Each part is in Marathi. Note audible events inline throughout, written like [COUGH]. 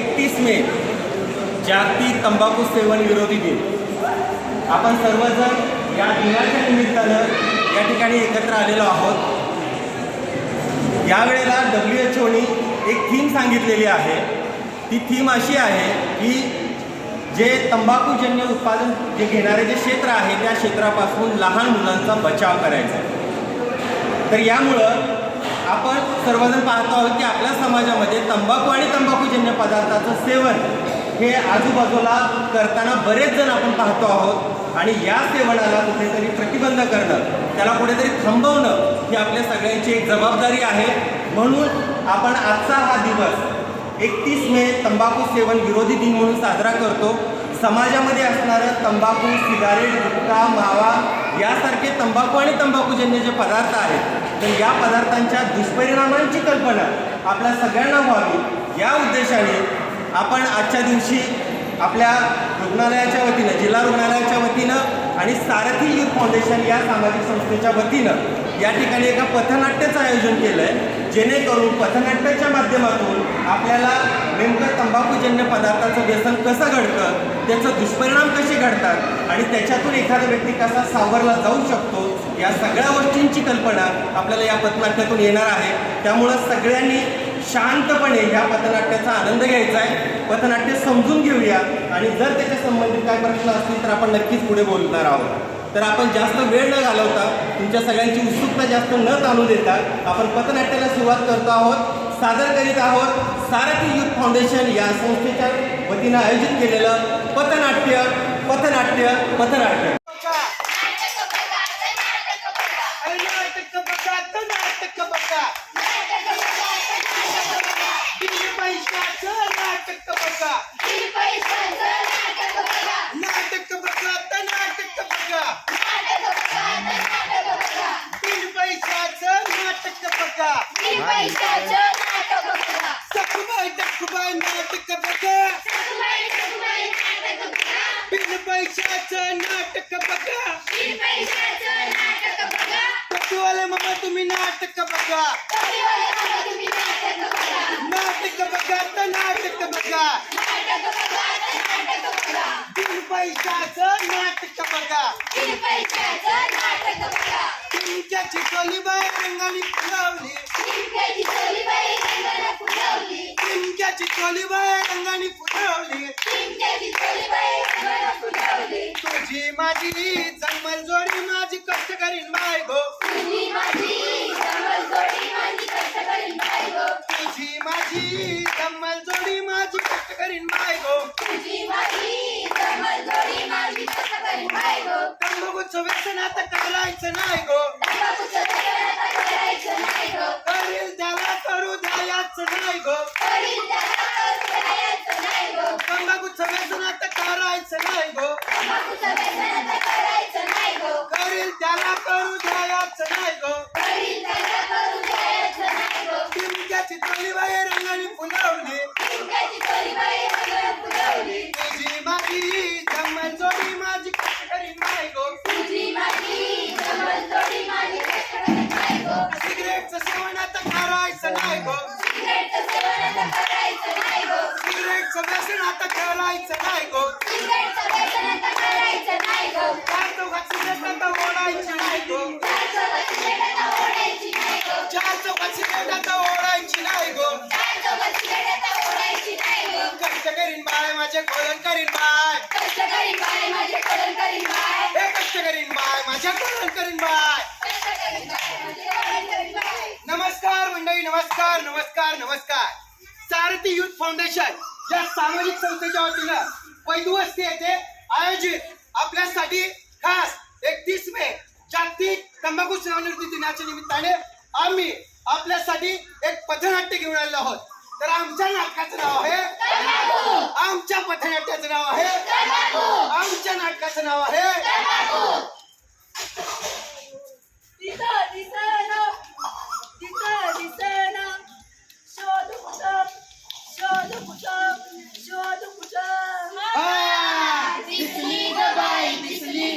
एकतीस मे जागतिक तंबाखू सेवन विरोधी दिन. आपण सर्वजण या दिनाच्या निमित्तानं या ठिकाणी एकत्र आलेलो आहोत. यावेळेला डब्ल्यू एच ओनी एक थीम सांगितलेली आहे. ती थीम अशी आहे की जे तंबाखूजन्य उत्पादन जे घेणारे जे क्षेत्र आहे त्या क्षेत्रापासून लहान मुलांचा बचाव करायचा तर यामुळं आपण सर्वजण पाहतो आहोत की आपल्या समाजामध्ये तंबाखू आणि तंबाखूजन्य पदार्थाचं सेवन हे आजूबाजूला करताना बरेच जण आपण पाहतो आहोत. आणि या सेवनाला कुठेतरी प्रतिबंध करणं त्याला कुठेतरी थांबवणं ही आपल्या सगळ्यांची एक जबाबदारी आहे. म्हणून आपण आजचा हा दिवस एकतीस मे तंबाखू सेवन विरोधी दिन म्हणून साजरा करतो. समाजामध्ये असणारं तंबाखू सिगारेट गुटखा मावा यासारखे तंबाखू आणि तंबाखूजन्य जे पदार्थ आहेत तर या पदार्थांच्या दुष्परिणामांची कल्पना आपल्या सगळ्यांना व्हावी. या उद्देशाने आपण आजच्या दिवशी आपल्या रुग्णालयाच्या वतीनं जिल्हा रुग्णालयाच्या वतीनं आणि सारथी युथ फाउंडेशन या सामाजिक संस्थेच्या वतीनं या ठिकाणी एका पथनाट्याचं आयोजन केलं आहे जेणेकरून पथनाट्याच्या माध्यमातून आपल्याला नेमकं तंबाखूजन्य पदार्थाचं व्यसन कसं घडतं त्याचं दुष्परिणाम कसे घडतात आणि त्याच्यातून एखादा व्यक्ती कसा सावरला जाऊ शकतो या सगळ्या गोष्टींची कल्पना आपल्याला या पथनाट्यातून येणार आहे. त्यामुळं सगळ्यांनी शांतपणे ह्या पथनाट्याचा आनंद घ्यायचा आहे. पथनाट्य समजून घेऊया आणि जर त्याच्या संबंधित काय प्रश्न असतील तर आपण नक्कीच पुढे बोलणार आहोत. तर आपण जास्त वेळ न घालवता तुमच्या सगळ्यांची उत्सुकता जास्त न ताणू देता आपण पथनाट्याला सुरुवात करतो आहोत सादर करीत आहोत सारथी युथ फाउंडेशन या संस्थेच्या वतीनं आयोजित केलेलं पथनाट्य पथनाट्य पथनाट्य अरे नाटक बघा तर नाटक बघा बिन पैशाचं नाटक बघा नाटक बघा तर नाटक बघा बिन पैशाचं नाटक बघा सखुबाई टकुबाई नाटक बघा बिन पैशाचं नाटक बघा. टकुवाले मामा तुम्ही नाटक बघा. नाटक बघा. तर नाटक बघा बिन पैशाचं नाटक बघा तुमच्या चिकोली बाय रंगाने फुलावली तुमच्या चिकोली बाय रंगाने फुलावली तुझी माझी जन्मल जोडी माझी कष्ट करीन बाय गो तुझी माझी जन्मल जोडी माझी कष्ट करीन बाय गो. तंबाखूचं व्यसन आता करायचं नाही गो. करील त्याला करू द्यायचं नाही गो. तंबाखूचं व्यसन आता करायचं नाही गो. करील त्याला करू द्यायचं नाही गो तुमच्याची चोली बाहेर रंगाने फुलवली तुझी माझी जन्मल जोडी माझी कष्ट करीन नाही गो सिगरेटचं सेवन आता करायचं नाही गो. सिगरेटचं व्यसन आता करायचं नाही गो. चार चौघात सिगरेट आता ओढायची नाही गो. चार चौघात सिगरेट आता ओढायची नाही गो. कष्ट करीन बाय माझे कोलन करीन बाय. हे कष्ट करीन बाय माझ्या कोलन करीन बाय. नमस्कार मंडळी नमस्कार नमस्कार नमस्कार. सारथी युथ फाउंडेशन या सामाजिक संस्थेच्या वतीनं पैदुवस्ती येथे आयोजित आपल्यासाठी खास एकतीस मे जागतिक तंबाखू सेवानिवृत्ती दिनाच्या निमित्ताने आम्ही आपल्यासाठी एक पथनाट्य घेऊन आलेलो आहोत. तर आमच्या नाटकाचं नाव आहे आमच्या पथनाट्याचं नाव आहे आमच्या नाटकाचं नाव आहे दिसं दिसना दिसं दिसना शोध कुठं शोध कुठं शोध कुठं हा, दिसली ग बाई दिसली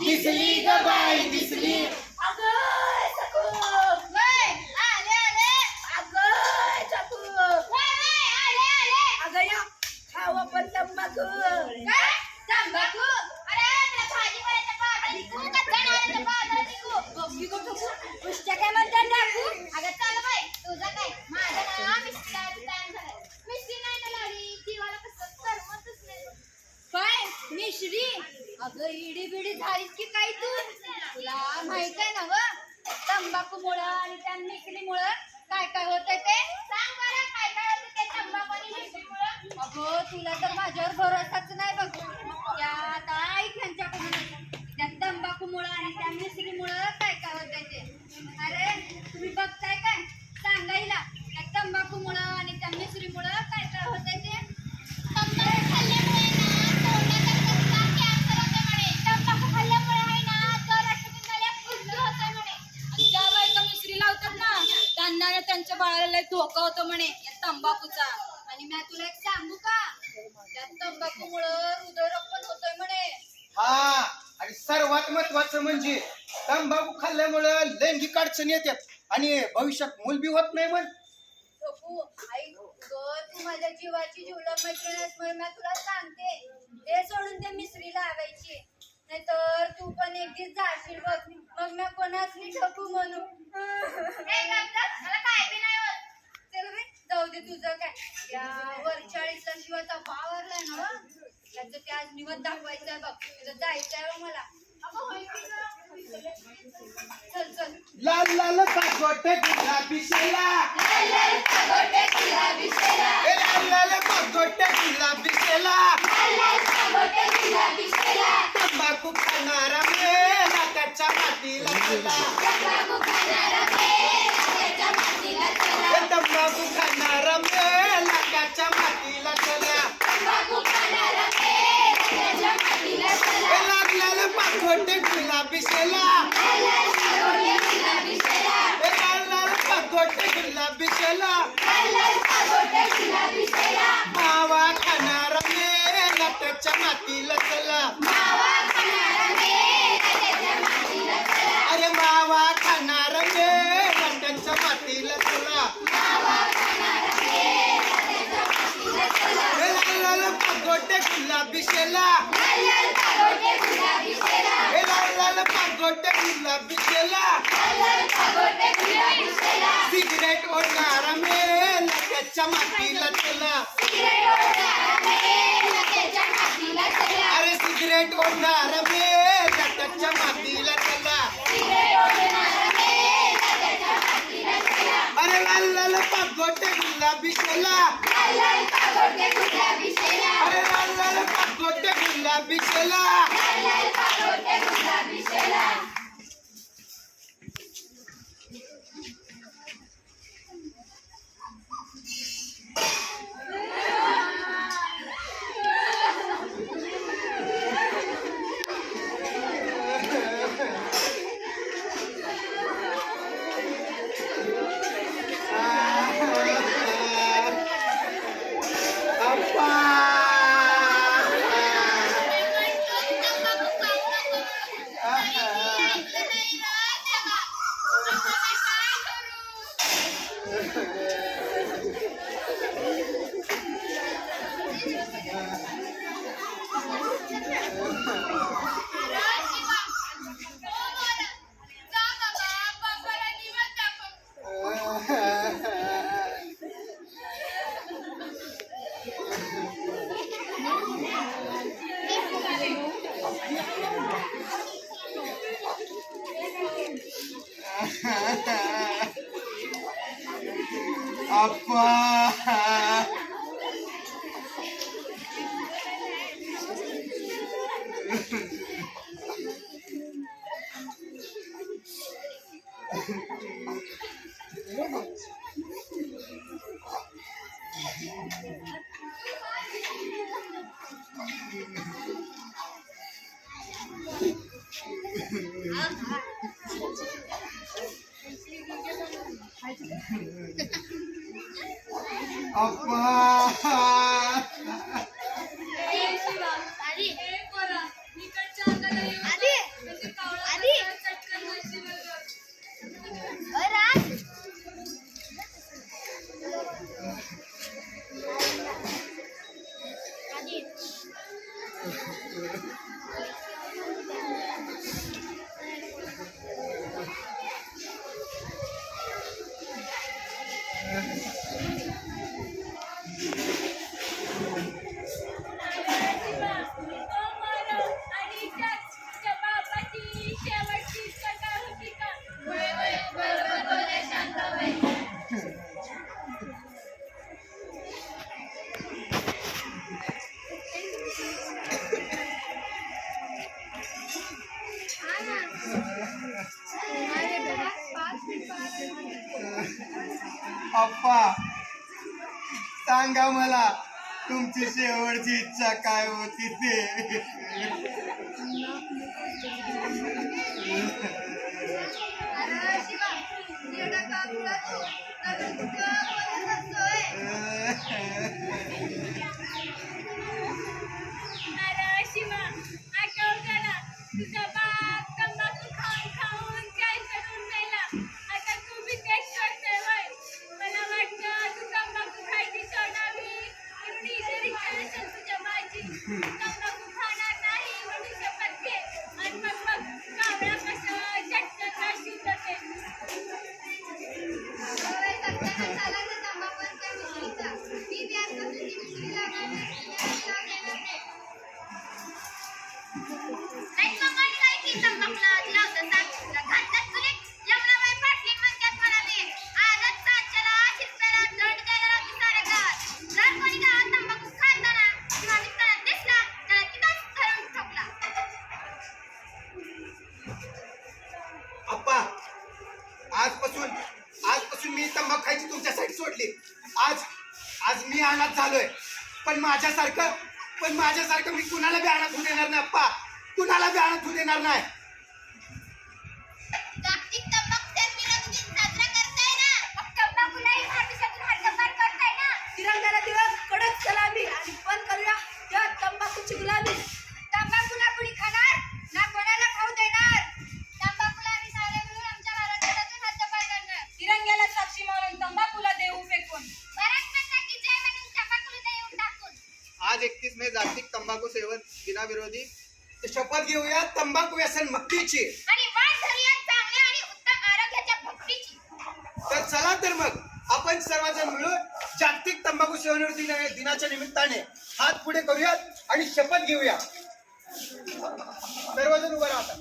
दिसली ग बाई दिसली अगं सकू अगं सकू अगं या तंबाखू काय? तंबाखू? अरे, तुला भाजीपाल्याच्या बाजारात निघू का जनावरांच्या बाजारात निघू? बघी गो ठोकू उष्ट्या काय म्हणतात टाकू अगं चल बाई, तुझं काय? माझं ना मिस्टी लावायचं time झालाय. मिस्टी नाही ना लावली, जीवाला कसं करमतच नाही. काय मिश्री अगं इडी बिडी झालीस की काय तू तुला माहीत आहे ना व तंबाखू मुळे आणि त्या मिसरी मुळे काय काय होतंय ते सांग बरं, काय काय होतं ते तंबाखू आणि मिस्टीमुळं? अगं तुला तर माझ्यावर भरोसाच नाही बघ त्या आता ऐक ह्यांच्याकडून त्या तंबाखूमुळं आणि त्या मिसरीमुळं काय काय होतंय ते अरे तुम्ही बघताय काय सांगायला त्या तंबाखूमुळं आणि त्या मिसरीमुळं काय काय होतंय ते तंबाखू खाल्ल्यामुळे ना तोंडाचा कचरा कॅन्सर होते म्हणे. तंबाखू खाल्ल्यामुळे आहे ना तर रक्तपिंडाला फुसकी होते म्हणे. आणि ज्या बायका मिसरी लावतात ना त्यांना ना त्यांच्या बाळाला लय धोका होतो म्हणे या तंबाखूचा आणि मी तुला एक सांगू का त्या तंबाखूमुळं हृदयरोग होतोय म्हणे हा आणि सर्वात महत्वाचं म्हणजे तंबाखू खाल्ल्यामुळं लैंगिक अडचणी येतात आणि भविष्यात मूल बी होत नाही म्हण. प्रभू आई ग तू माझ्या जीवाची जीवलग मैत्रीण आहेस म्हणून मी तुला सांगते. ते सोडून ते मिसरी लावायची नाहीतर तू पण एक दिवस जाशील बघ. मग मी कोणाच ठकू म्हणू. मला काय बी नाही होत. चल रे, जाऊ दे तुझं काय. या वरचाळीसचा शिवाचा वावरलाय ना. त्याचं ते आज निवत दाखवायचंय बघ. तुझं जायचंय बघ मला. अगं होय की गं? चल चल लाल लाल कागोट गुलाबी लाल लाल तंबाखू खाणारा मेला त्याच्या मातीला चला ए, तंबाखू खाणारा मेला त्याच्या मातीला चला ए, लाल लाल कागोट बिशेला शेला ए, लाल मावा खाणारा मेला त्याच्या मातीला चला. अरे मावा खाणार मेला त्याच्या मातीला चला. ए, लाल लाल पागोटे गुलाबी शेला ए, लाल लाल पागोटे गुलाबी शेला सिगरेट ओढणारा मेला त्याच्या मातीला चला। अरे सिगरेट ओढणारा मेला त्याच्या मातीला चला। अरे लाल लाल पागोटे गुलाबी शेला अरे लाल लाल पागोटे गुलाबी शेला Yeah. [LAUGHS] अप्पा Yeah. पप्पा सांगा मला तुमची शेवटची इच्छा काय होती ते? आजपासून आजपासून मी तंबाखू खायची तुमच्यासाठी सोडली. आज आज मी अनाथ झालोय. पण माझ्यासारखं पण माझ्यासारखं मी कुणाला बी अनाथ होऊ देणार नाही अप्पा. कुणाला बी अनाथ होऊ देणार नाही? तिरंगाला दिवस कडक सलामी. आणि पण करूया त्या तंबाखूची गुलामी. तंबाखू ना कुणी खाणार? ना कोणाला खाऊ देणार? तंबाखूला आम्ही सारे मिळून आमच्या भारतातून हद्दपार करणार. तिरंग्याला साक्षी मानून तंबाखूला देऊ फेकून. भारत माता की जय म्हणून तंबाखूला देऊन टाकून. आज एकतीस मे जागतिक तंबाखू सेवन दिनाविरोधी शपथ घेऊया तंबाखू व्यसन मुक्तीची आणि वाट धरूया चांगल्या आणि उत्तम आरोग्याच्या भक्तीची. तर चला तर मग आपण सर्वजण मिळून जागतिक तंबाखू सेवन दिन दिनाच्या निमित्ताने हात पुढे करूयात आणि शपथ घेऊया. सर्वजण उभं राहतात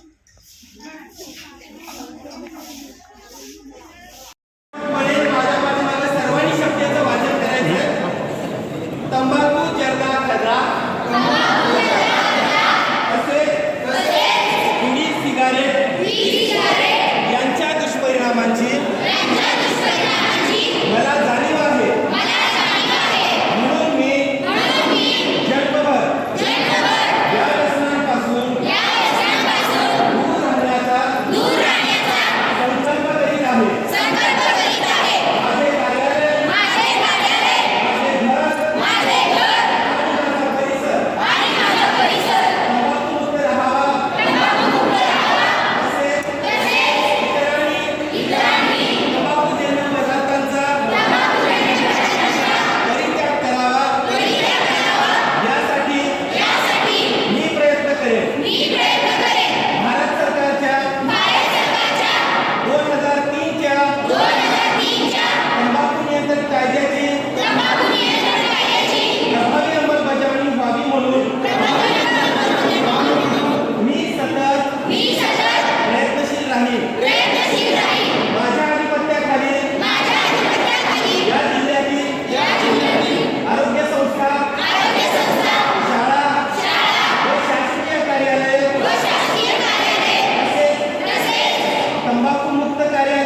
तंबाखू मुक्त कार्य